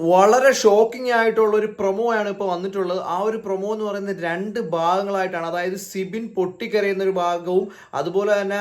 വളരെ ഷോക്കിംഗ് ആയിട്ടുള്ള ഒരു പ്രൊമോ ആണ് ഇപ്പോൾ വന്നിട്ടുള്ളത്. ആ ഒരു പ്രൊമോ എന്ന് പറയുന്നത് രണ്ട് ഭാഗങ്ങളായിട്ടാണ് അതായത് സിബിൻ പൊട്ടിക്കരയുന്ന ഒരു ഭാഗവും അതുപോലെ തന്നെ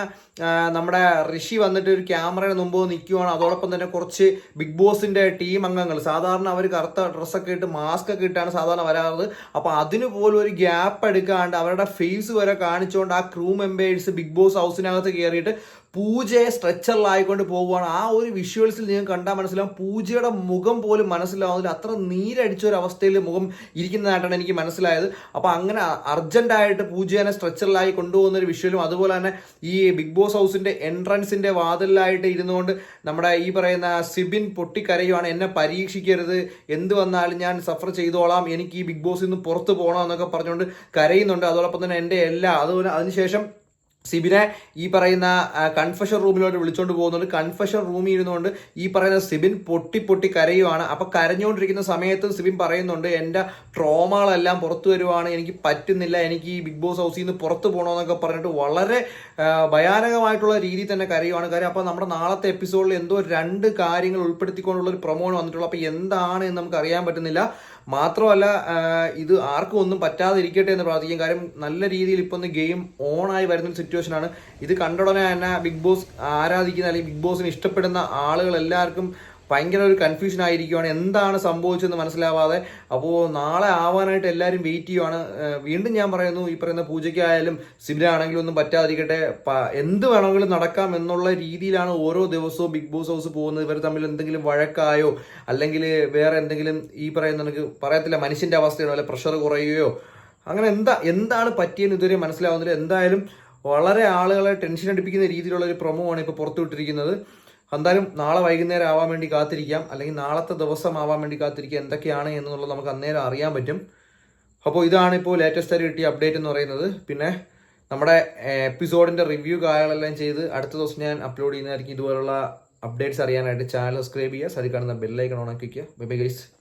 നമ്മുടെ ഋഷി വന്നിട്ട് ഒരു ക്യാമറയുടെ മുമ്പ് നിൽക്കുവാണ് അതോടൊപ്പം തന്നെ കുറച്ച് ബിഗ് ബോസിന്റെ ടീം അംഗങ്ങൾ. സാധാരണ അവർ കറുത്ത ഡ്രസ്സൊക്കെ ഇട്ട് മാസ്ക് ഒക്കെ ഇട്ടാണ് സാധാരണ വരാറുള്ളത്. അപ്പോൾ അതിന് പോലും ഒരു ഗ്യാപ്പ് എടുക്കാണ്ട് അവരുടെ ഫേസ് വരെ കാണിച്ചുകൊണ്ട് ആ ക്രൂ മെമ്പേഴ്സ് ബിഗ് ബോസ് ഹൗസിനകത്ത് കയറിയിട്ട് പൂജയെ സ്ട്രെച്ചറിലായിക്കൊണ്ട് പോവുകയാണ്. ആ ഒരു വിഷ്വൽസിൽ നിങ്ങൾ കണ്ടാൽ മനസ്സിലാവും. പൂജയുടെ മുഖം പോലും മനസ്സിലാവുന്നില്ല. അത്ര നീരടിച്ച ഒരു അവസ്ഥയിൽ മുഖം ഇരിക്കുന്നതായിട്ടാണ് എനിക്ക് മനസ്സിലായത്. അപ്പോൾ അങ്ങനെ അർജന്റായിട്ട് പൂജയെ സ്ട്രെച്ചറിലായി കൊണ്ടുപോകുന്ന ഒരു വിഷ്വലും അതുപോലെ തന്നെ ഈ ബിഗ് ബോസ് ഹൗസിന്റെ എൻട്രൻസിന്റെ വാതിലായിട്ട് ഇരുന്നുകൊണ്ട് നമ്മുടെ ഈ പറയുന്ന സിബിൻ പൊട്ടിക്കരയുവാണ്. എന്നെ പരീക്ഷിക്കരുത്. എന്ത് വന്നാലും ഞാൻ സഫർ ചെയ്തോളാം. എനിക്ക് ഈ ബിഗ് ബോസിൽ നിന്ന് പുറത്ത് പോകണം എന്നൊക്കെ പറഞ്ഞുകൊണ്ട് കരയുന്നുണ്ട്. അതോടൊപ്പം തന്നെ എന്റെ എല്ലാ അതുപോലെ അതിനുശേഷം സിബിനെ ഈ പറയുന്ന കൺഫഷൻ റൂമിലോട്ട് വിളിച്ചോണ്ട് പോകുന്നുണ്ട്. കൺഫഷൻ റൂമിൽ ഇരുന്നുകൊണ്ട് ഈ പറയുന്ന സിബിൻ പൊട്ടി പൊട്ടി കരയുവാണ്. അപ്പൊ കരഞ്ഞുകൊണ്ടിരിക്കുന്ന സമയത്ത് സിബിൻ പറയുന്നുണ്ട് എന്റെ ട്രോമകളെല്ലാം പുറത്തു വരുവാണ്. എനിക്ക് പറ്റുന്നില്ല. എനിക്ക് ഈ ബിഗ് ബോസ് ഹൗസിൽ നിന്ന് പുറത്തു പോകണമെന്നൊക്കെ പറഞ്ഞിട്ട് വളരെ ഭയാനകമായിട്ടുള്ള രീതിയിൽ തന്നെ കരയുവാണ്. കാര്യം അപ്പോൾ നമ്മുടെ നാളത്തെ എപ്പിസോഡിൽ എന്തോ രണ്ട് കാര്യങ്ങൾ ഉൾപ്പെടുത്തിക്കൊണ്ടുള്ള ഒരു പ്രൊമോണ് വന്നിട്ടുള്ളൂ. അപ്പോൾ എന്താണ് എന്ന് നമുക്ക് അറിയാൻ പറ്റുന്നില്ല. മാത്രമല്ല ഇത് ആർക്കും ഒന്നും പറ്റാതിരിക്കട്ടെ എന്ന് പ്രാർത്ഥിക്കും. കാര്യം നല്ല രീതിയിൽ ഇപ്പൊ ഗെയിം ഓൺ ആയി വരുന്ന സിറ്റുവേഷൻ ആണ്. ഇത് കണ്ട ഉടനെ തന്നെ ബിഗ് ബോസ് ആരാധിക്കുന്ന അല്ലെങ്കിൽ ബിഗ് ബോസിന് ഇഷ്ടപ്പെടുന്ന ആളുകൾ എല്ലാവർക്കും ഭയങ്കര ഒരു കൺഫ്യൂഷൻ ആയിരിക്കുവാണ്. എന്താണ് സംഭവിച്ചതെന്ന് മനസ്സിലാവാതെ അപ്പോൾ നാളെ ആവാനായിട്ട് എല്ലാവരും വെയിറ്റ് ചെയ്യുവാണ്. വീണ്ടും ഞാൻ പറയുന്നു ഈ പറയുന്ന പൂജയ്ക്കായാലും സിബിനാണെങ്കിലും ഒന്നും പറ്റാതിരിക്കട്ടെ. എന്ത് വേണമെങ്കിലും നടക്കാം എന്നുള്ള രീതിയിലാണ് ഓരോ ദിവസവും ബിഗ് ബോസ് ഹൗസ് പോകുന്നത്. ഇവർ തമ്മിൽ എന്തെങ്കിലും വഴക്കായോ അല്ലെങ്കിൽ വേറെ എന്തെങ്കിലും ഈ പറയുന്ന എനിക്ക് പറയത്തില്ല മനുഷ്യന്റെ അവസ്ഥയാണോ അല്ലെ പ്രഷർ കുറയുകയോ? അങ്ങനെ എന്താ എന്താണ് പറ്റിയെന്ന് ഇതുവരെ മനസ്സിലാവുന്നില്ല. എന്തായാലും വളരെ ആളുകളെ ടെൻഷൻ അടിപ്പിക്കുന്ന രീതിയിലുള്ള ഒരു പ്രൊമോ ആണ് ഇപ്പോൾ പുറത്തുവിട്ടിരിക്കുന്നത്. എന്തായാലും നാളെ വൈകുന്നേരം ആവാൻ വേണ്ടി കാത്തിരിക്കാം. അല്ലെങ്കിൽ നാളത്തെ ദിവസം ആവാൻ വേണ്ടി കാത്തിരിക്കാം എന്തൊക്കെയാണ് എന്നുള്ളത് നമുക്ക് അന്നേരം അറിയാൻ പറ്റും. അപ്പോൾ ഇതാണ് ഇപ്പോൾ ലേറ്റസ്റ്റ് ആയി കിട്ടിയ അപ്ഡേറ്റ് എന്ന് പറയുന്നത്. പിന്നെ നമ്മുടെ എപ്പിസോഡിന്റെ റിവ്യൂ കാര്യങ്ങളെല്ലാം ചെയ്ത് അടുത്ത ദിവസം ഞാൻ അപ്ലോഡ് ചെയ്യുന്നതായിരിക്കും ഇതുപോലുള്ള അപ്ഡേറ്റ്സ് അറിയാനായിട്ട്. ചാനൽ സബ്സ്ക്രൈബ് ചെയ്യുക സരി കാണുന്ന ബെല്ലൈക്കൺ ഓണാക്കിക്കുക ബൈ ബൈ ഗൈസ്